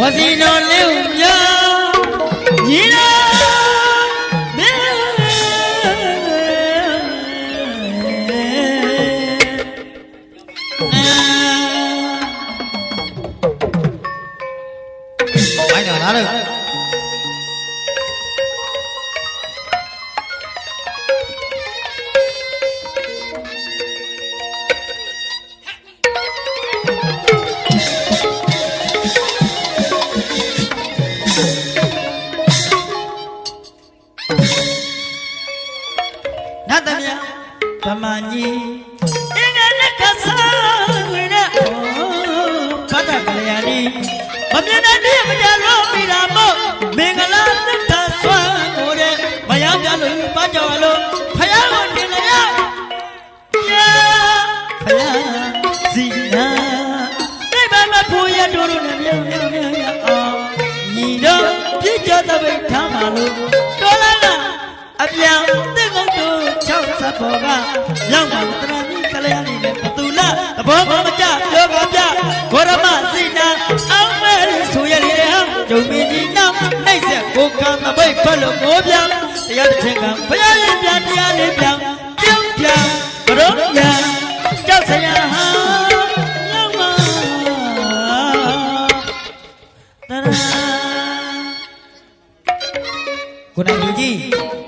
ဝစီတော်လေးကိုမြောင်းညီတော်မင်းဘိုင်းတော်လာလို့ နတ်သမ ्या ဗမာကြီးအင်းငယ်လက်ကစားဝင်တဲ့ဩဘတ်တကလျာဏီမမြင်တဲ့တည်းမကြလို့မိတာမို့မင်္ဂလာသက်သာဆွမ်းကိုတဲ့မယပြလို့ပါကြော်လို့ဖယားကိုတင်လျာယာဖယားစီနာဒီဘမဖူရတို့တို့နဲ့မြောင်မြောင်မြောင်မြောင်အောင်ညီတော့ ပြည့်ကြတဲ့ဘိထားပါလို့တော်လာလားအပြောင်တစ်ကုတ်တို့6ဆက်ပေါ်ကရောက်မှာတရမီကလေးအနေနဲ့ဘသူလားသဘောမမကျပြောပါပြဘောရမစိနာအောင်မဲဆိုရလေဟောဂျုံမင်းကြီးနောက်နှိပ်ဆက်ကိုကံသပိတ်ဖက်လို့ငိုးပြောင်းတရားတစ်ချိန်ကဘုရားရင်ပြန်တရားလေးပြောင်းပြုံးပြောင်းဘရုံးရံကြောက်စရာဟာ ကိုနိုင်လူကြီးပါ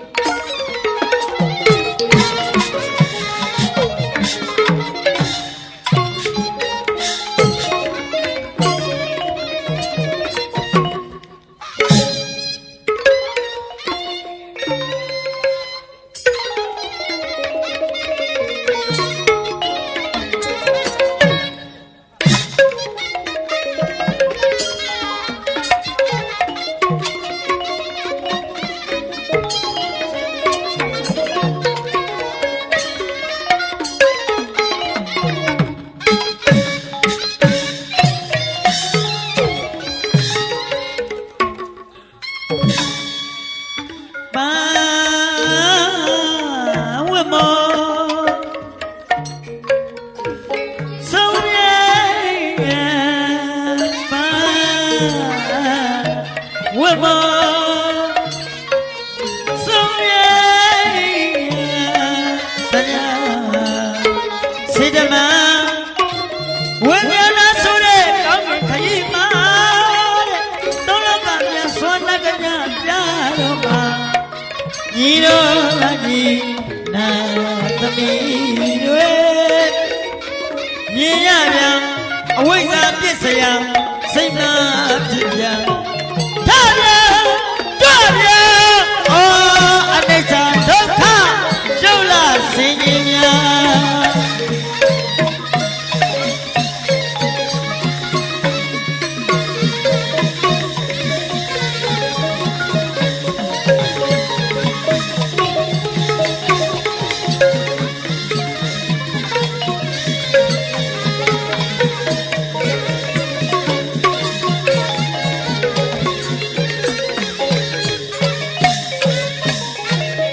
ဝမောဆုံးရဲပါဝ ကြီးတော်လက်ကြီးနာတော်သမီးတွေမြင်ရပြန်အဝိဇ္ဇာပြစ်စရာစိတ်နာဖြစ်ပြန်ထားပြ